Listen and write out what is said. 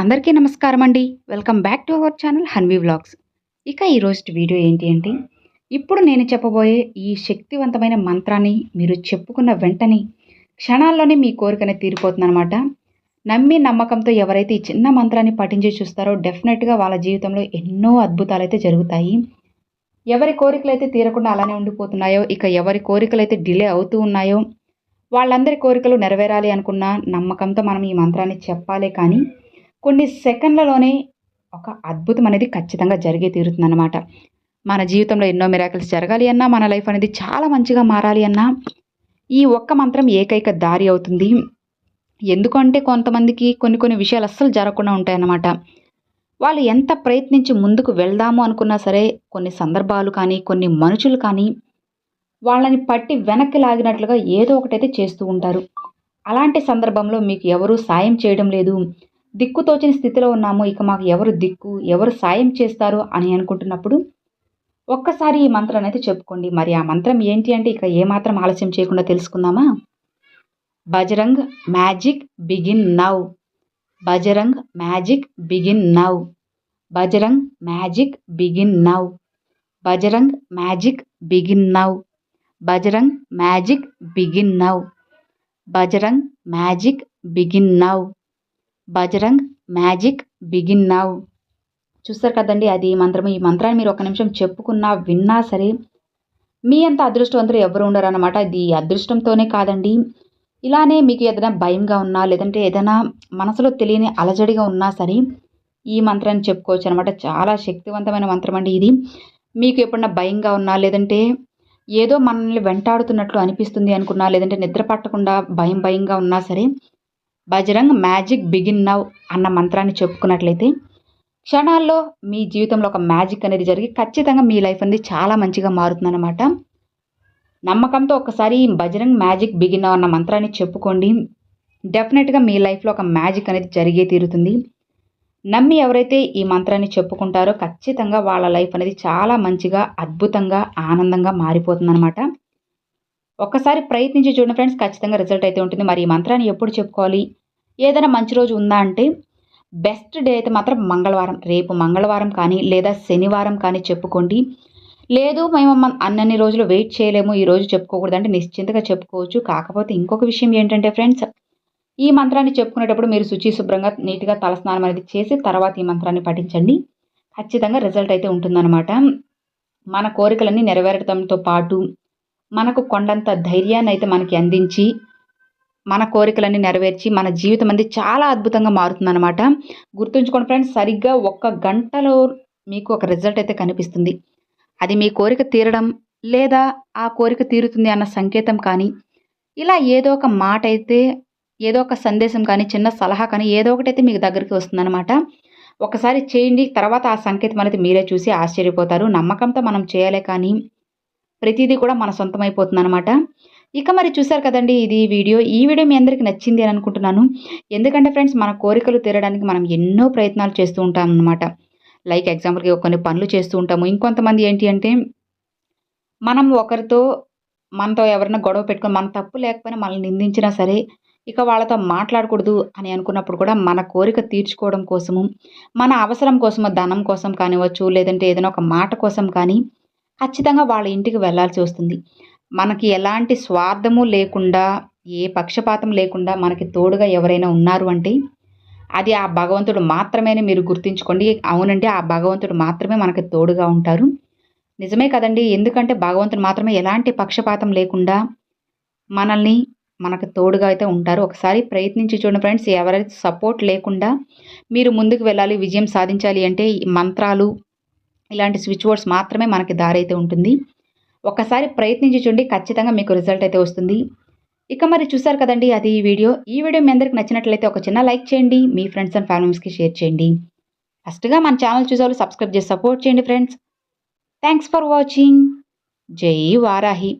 అందరికీ నమస్కారం అండి. Welcome back to our channel Hanvi vlogs. ఇక ఈరోజు వీడియో ఏంటి అంటే ఇప్పుడు నేను చెప్పబోయే ఈ శక్తివంతమైన మంత్రాన్ని మీరు చెప్పుకున్న వెంటనే క్షణాల్లోనే మీ కోరికనే తీరిపోతుందన్నమాట. నమ్మి నమ్మకంతో ఎవరైతే ఈ చిన్న మంత్రాన్ని పఠించి చూస్తారో డెఫినెట్గా వాళ్ళ జీవితంలో ఎన్నో అద్భుతాలు అయితే జరుగుతాయి. ఎవరి కోరికలు అయితే తీరకుండా అలానే ఉండిపోతున్నాయో ఇక ఎవరి కోరికలు అయితే డిలే అవుతూ ఉన్నాయో వాళ్ళందరి కోరికలు నెరవేరాలి అనుకున్న నమ్మకంతో మనం ఈ మంత్రాన్ని చెప్పాలి కానీ కొన్ని సెకండ్లలోనే ఒక అద్భుతం అనేది ఖచ్చితంగా జరిగే తీరుతుందన్నమాట. మన జీవితంలో ఎన్నో మిరాకిల్స్ జరగాలి అన్నా మన లైఫ్ అనేది చాలా మంచిగా మారాలి అన్నా ఈ ఒక్క మంత్రం ఏకైక దారి అవుతుంది. ఎందుకంటే కొంతమందికి కొన్ని కొన్ని విషయాలు అస్సలు జరగకుండా ఉంటాయన్నమాట. వాళ్ళు ఎంత ప్రయత్నించి ముందుకు వెళ్దాము అనుకున్నా సరే కొన్ని సందర్భాలు కానీ కొన్ని మనుషులు కానీ వాళ్ళని పట్టి వెనక్కి లాగినట్లుగా ఏదో ఒకటైతే చేస్తూ ఉంటారు. అలాంటి సందర్భంలో మీకు ఎవరు సాయం చేయడం లేదు. దిక్కుతోచని స్థితిలో ఉన్నాము. ఇక మాకు ఎవరు దిక్కు ఎవరు సాయం చేస్తారు అని అనుకుంటున్నప్పుడు ఒక్కసారి ఈ మంత్రం అయితే చెప్పుకోండి. మరి ఆ మంత్రం ఏంటి అంటే ఇక ఏమాత్రం ఆలస్యం చేయకుండా తెలుసుకుందామా? Bajrang magic begin now Bajrang magic begin now Bajrang magic begin now Bajrang magic begin now Bajrang magic begin now Bajrang magic begin now Bajrang magic begin now చూస్తారు కదండి అది మంత్రం ఈ మంత్రాన్ని మీరు ఒక నిమిషం చెప్పుకున్నా విన్నా సరే మీ అంత అదృష్టవంతులు ఎవరు ఉండరు అనమాట ఇది అదృష్టంతోనే కాదండి. ఇలానే మీకు ఏదైనా భయంగా ఉన్నా లేదంటే ఏదైనా మనసులో తెలియని అలజడిగా ఉన్నా సరే ఈ మంత్రాన్ని చెప్పుకోవచ్చు అనమాట చాలా శక్తివంతమైన మంత్రం అండి ఇది. మీకు ఎప్పుడన్నా భయంగా ఉన్నా లేదంటే ఏదో మనల్ని వెంటాడుతున్నట్లు అనిపిస్తుంది అనుకున్నా లేదంటే నిద్ర పట్టకుండా భయం భయంగా ఉన్నా సరే బజరంగ్ మ్యాజిక్ బిగిన్ నవ్ అన్న మంత్రాన్ని చెప్పుకున్నట్లయితే క్షణాల్లో మీ జీవితంలో ఒక మ్యాజిక్ అనేది జరిగి ఖచ్చితంగా మీ లైఫ్ అనేది చాలా మంచిగా మారుతుందన్నమాట. నమ్మకంతో ఒకసారి బజరంగ్ మ్యాజిక్ బిగిన్ నవ్ అన్న మంత్రాన్ని చెప్పుకోండి. డెఫినెట్గా మీ లైఫ్లో ఒక మ్యాజిక్ అనేది జరిగే తీరుతుంది. నమ్మి ఎవరైతే ఈ మంత్రాన్ని చెప్పుకుంటారో ఖచ్చితంగా వాళ్ళ లైఫ్ అనేది చాలా మంచిగా అద్భుతంగా ఆనందంగా మారిపోతుందన్నమాట. ఒక్కసారి ప్రయత్నించి చూడండి ఫ్రెండ్స్ ఖచ్చితంగా రిజల్ట్ అయితే ఉంటుంది. మరి ఈ మంత్రాన్ని ఎప్పుడు చెప్పుకోవాలి? ఏదైనా మంచి రోజు ఉందా అంటే బెస్ట్ డే అయితే మాత్రం మంగళవారం. రేపు మంగళవారం కానీ లేదా శనివారం కానీ చెప్పుకోండి. లేదు మేము అన్నన్ని రోజులు వెయిట్ చేయలేము ఈ రోజు చెప్పుకోకూడదు అంటే నిశ్చింతగా చెప్పుకోవచ్చు. కాకపోతే ఇంకొక విషయం ఏంటంటే ఫ్రెండ్స్ ఈ మంత్రాన్ని చెప్పుకునేటప్పుడు మీరు శుచి శుభ్రంగా నీట్గా తలస్నానం అనేది చేసి తర్వాత ఈ మంత్రాన్ని పఠించండి. ఖచ్చితంగా రిజల్ట్ అయితే ఉంటుందన్నమాట. మన కోరికలన్నీ నెరవేరడంతో పాటు మనకు కొండంత ధైర్యాన్ని అయితే మనకి అందించి మన కోరికలన్నీ నెరవేర్చి మన జీవితం అనేది చాలా అద్భుతంగా మారుతుందన్నమాట. గుర్తుంచుకోండి ఫ్రెండ్స్ సరిగ్గా ఒక్క గంటలో మీకు ఒక రిజల్ట్ అయితే కనిపిస్తుంది. అది మీ కోరిక తీరడం లేదా ఆ కోరిక తీరుతుంది అన్న సంకేతం కానీ ఇలా ఏదో ఒక మాట అయితే ఏదో ఒక సందేశం కానీ చిన్న సలహా కానీ ఏదో ఒకటైతే మీకు దగ్గరికి వస్తుందన్నమాట. ఒకసారి చేయండి తర్వాత ఆ సంకేతం అనేది మీరే చూసి ఆశ్చర్యపోతారు. నమ్మకంతో మనం చేయాలి కానీ ప్రతిదీ కూడా మన సొంతం అయిపోతుంది అనమాట ఇక మరి చూసారు కదండి ఇది వీడియో. ఈ వీడియో మీ అందరికీ నచ్చింది అని అనుకుంటున్నాను. ఎందుకంటే ఫ్రెండ్స్ మన కోరికలు తీరడానికి మనం ఎన్నో ప్రయత్నాలు చేస్తూ ఉంటాం అనమాట లైక్ ఎగ్జాంపుల్కి కొన్ని పనులు చేస్తూ ఉంటాము. ఇంకొంతమంది ఏంటి అంటే మనం ఒకరితో మనతో ఎవరైనా గొడవ పెట్టుకొని మన తప్పు లేకపోయినా మనల్ని నిందించినా సరే ఇక వాళ్ళతో మాట్లాడకూడదు అని అనుకున్నప్పుడు కూడా మన కోరిక తీర్చుకోవడం కోసము మన అవసరం కోసము ధనం కోసం కానివ్వచ్చు లేదంటే ఏదైనా ఒక మాట కోసం కానీ ఖచ్చితంగా వాళ్ళ ఇంటికి వెళ్ళాల్సి వస్తుంది. మనకి ఎలాంటి స్వార్థము లేకుండా ఏ పక్షపాతం లేకుండా మనకి తోడుగా ఎవరైనా ఉన్నారు అంటే అది ఆ భగవంతుడు మాత్రమే మీరు గుర్తుంచుకోండి. అవునంటే ఆ భగవంతుడు మాత్రమే మనకి తోడుగా ఉంటారు. నిజమే కదండి ఎందుకంటే భగవంతుడు మాత్రమే ఎలాంటి పక్షపాతం లేకుండా మనల్ని మనకు తోడుగా అయితే ఉంటారు. ఒకసారి ప్రయత్నించి చూడండి ఫ్రెండ్స్ ఎవరైతే సపోర్ట్ లేకుండా మీరు ముందుకు వెళ్ళాలి విజయం సాధించాలి అంటే మంత్రాలు ఇలాంటి స్విచ్ బోర్డ్స్ మాత్రమే మనకి దారి అయితే ఉంటుంది. ఒకసారి ప్రయత్నించి చూడండి ఖచ్చితంగా మీకు రిజల్ట్ అయితే వస్తుంది. ఇక మరి చూసారు కదండి అది ఈ వీడియో. ఈ వీడియో మీ అందరికి నచ్చినట్లయితే ఒక చిన్న లైక్ చేయండి మీ ఫ్రెండ్స్ అండ్ ఫ్యామిలీస్కి షేర్ చేయండి. ఫస్ట్గా మన ఛానల్ చూసేవాళ్ళు సబ్స్క్రైబ్ చేసి సపోర్ట్ చేయండి ఫ్రెండ్స్. Thanks for watching. జై వారాహి.